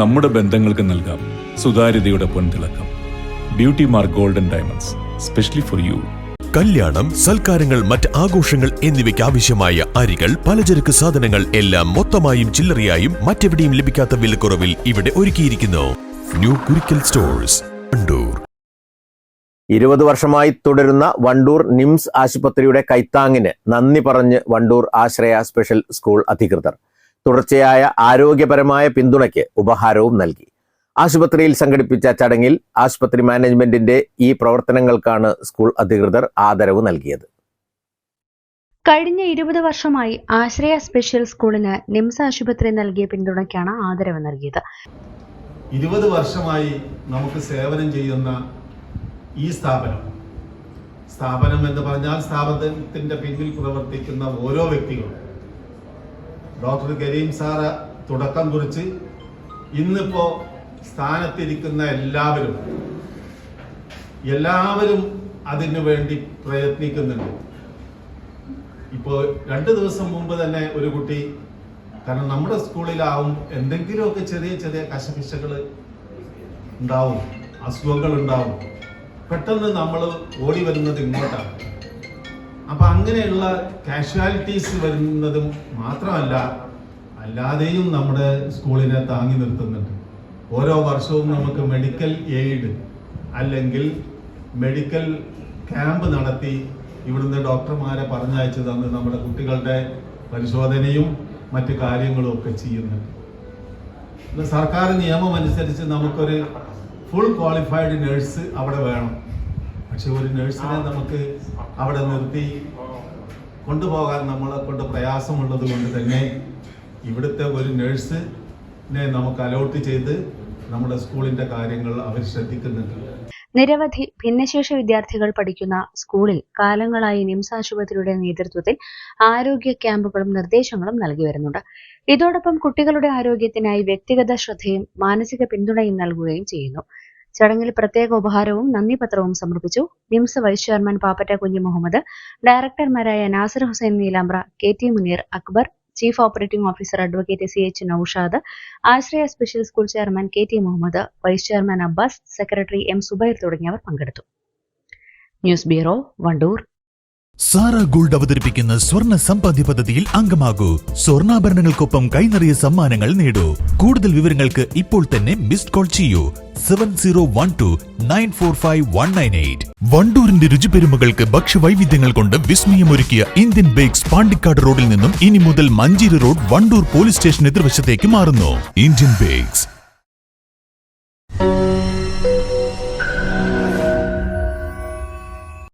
നമ്മുടെ ബന്ധങ്ങൾക്ക് നൽകാം സുതാര്യതയുടെ പൊൻതിളക്കം. Beauty mark golden diamonds specially for you കല്യാണം സൽക്കാരങ്ങൾ മറ്റ് ആഘോഷങ്ങൾ എന്നിവയ്ക്ക് ആവശ്യമായ അരികൾ പലചരക്ക് സാധനങ്ങൾ എല്ലാം മൊത്തമായും ചില്ലറയായും മറ്റെവിടെയും ലഭിക്കാത്ത വിലക്കുറവിൽ ഇവിടെ ഒരുക്കിയിരിക്കുന്നു. ന്യൂ കുരിക്കൽ സ്റ്റോഴ്സ് വണ്ടൂർ ഇരുപത് വർഷമായി തുടരുന്ന വണ്ടൂർ നിംസ് ആശുപത്രിയുടെ കൈത്താങ്ങിന് നന്ദി പറഞ്ഞ് വണ്ടൂർ ആശ്രയ സ്പെഷ്യൽ സ്കൂൾ അധികൃതർ. തുടർച്ചയായ ആരോഗ്യപരമായ പിന്തുണയ്ക്ക് ഉപഹാരവും നൽകി. ആശുപത്രിയിൽ സംഘടിപ്പിച്ച ചടങ്ങിൽ ആശുപത്രി മാനേജ്മെന്റിന്റെ ഈ പ്രവർത്തനങ്ങൾക്കാണ് സ്കൂൾ അധികൃതർ ആദരവ് നൽകിയത്. കഴിഞ്ഞ ഇരുപത് വർഷമായി ആശ്രയ സ്പെഷ്യൽ സ്കൂളിന് നിംസ് ആശുപത്രി നൽകിയ പിന്തുണയ്ക്കാണ് ആദരവ് നൽകിയത്. ഇരുപത് വർഷമായി നമുക്ക് സേവനം ചെയ്യുന്ന ഈ സ്ഥാപനം സ്ഥാപനം എന്ന് പറഞ്ഞാൽ സ്ഥാപനത്തിന്റെ പിന്നിൽ പ്രവർത്തിക്കുന്ന ഓരോ വ്യക്തികളും ഡോക്ടർ കരീം സാറ് തുടക്കം കുറിച്ച് ഇന്നിപ്പോ സ്ഥാനത്തിരിക്കുന്ന എല്ലാവരും എല്ലാവരും അതിനു വേണ്ടി പ്രയത്നിക്കുന്നുണ്ട്. ഇപ്പോൾ രണ്ട് ദിവസം മുമ്പ് തന്നെ ഒരു കുട്ടി കാരണം നമ്മുടെ സ്കൂളിലാവും എന്തെങ്കിലുമൊക്കെ ചെറിയ ചെറിയ കശപിശകൾ ഉണ്ടാവും അസുഖങ്ങൾ ഉണ്ടാവും. പെട്ടെന്ന് നമ്മൾ ഓടി വരുന്നത് ഇങ്ങോട്ടാണ്. അപ്പൊ അങ്ങനെയുള്ള കാഷ്വാലിറ്റീസ് വരുന്നതും മാത്രമല്ല അല്ലാതെയും നമ്മുടെ സ്കൂളിനെ താങ്ങി നിർത്തുന്നുണ്ട്. ഓരോ വർഷവും നമുക്ക് മെഡിക്കൽ എയ്ഡ് അല്ലെങ്കിൽ മെഡിക്കൽ ക്യാമ്പ് നടത്തി ഇവിടുന്ന് ഡോക്ടർമാരെ പറഞ്ഞയച്ചു തന്ന് നമ്മുടെ കുട്ടികളുടെ പരിശോധനയും മറ്റു കാര്യങ്ങളും ഒക്കെ ചെയ്യുന്നുണ്ട്. സർക്കാർ നിയമം അനുസരിച്ച് നമുക്കൊരു ഫുൾ ക്വാളിഫൈഡ് നേഴ്സ് അവിടെ വേണം. പക്ഷെ ഒരു നഴ്സിനെ നമുക്ക് അവിടെ നിർത്തി കൊണ്ടുപോകാൻ നമ്മളെ കൊണ്ട് പ്രയാസമുള്ളത് കൊണ്ട് തന്നെ ഇവിടുത്തെ ഒരു നഴ്സിനെ നമുക്ക് അലോട്ട് ചെയ്ത് നമ്മുടെ സ്കൂളിന്റെ കാര്യങ്ങൾ അവർ ശ്രദ്ധിക്കുന്നുണ്ട്. നിരവധി ഭിന്നശേഷി വിദ്യാർത്ഥികൾ പഠിക്കുന്ന സ്കൂളിൽ കാലങ്ങളായി നിംസ് ആശുപത്രിയുടെ നേതൃത്വത്തിൽ ആരോഗ്യ ക്യാമ്പുകളും നിർദ്ദേശങ്ങളും നൽകി വരുന്നുണ്ട്. ഇതോടൊപ്പം കുട്ടികളുടെ ആരോഗ്യത്തിനായി വ്യക്തിഗത ശ്രദ്ധയും മാനസിക പിന്തുണയും നൽകുകയും ചെയ്യുന്നു. ചടങ്ങിൽ പ്രത്യേക ഉപഹാരവും നന്ദിപത്രവും സമർപ്പിച്ചു. Nymphs vice chairman Pappatta Kunju Muhammad ഡയറക്ടർമാരായ Nasar Hussain Neelambra K T Muneer Akbar chief operating officer advocate C H Noushad Ashraya special school chairman K T Muhammad vice chairman Abbas secretary M Subair തുടങ്ങിയവർ പങ്കെടുത്തു. News bureau Wandoor. Sara gold അവതരിപ്പിക്കുന്ന സ്വർണ സമ്പാദ്യ പദ്ധതിയിൽ അംഗമാകൂ. സ്വർണാഭരണങ്ങൾക്കൊപ്പം കൈനറിയ സമ്മാനങ്ങൾ നേടൂ. കൂടുതൽ വിവരങ്ങൾക്ക് ഇപ്പോൾ തന്നെ മിസ്ഡ് കോൾ ചെയ്യൂ. Seven zero one two nine four five one nine eight. വണ്ടൂരിന്റെ രുചിപെരുമകൾക്ക് ഭക്ഷ്യവൈവിധ്യങ്ങൾ കൊണ്ട് വിസ്മയമൊരുക്കിയ ഇന്ത്യൻ ബേക്സ് പാണ്ടിക്കാട് റോഡിൽ നിന്നും ഇനി മുതൽ Manjeri road Wandoor police station എതിർവശത്തേക്ക് മാറുന്നു. Indian bakes.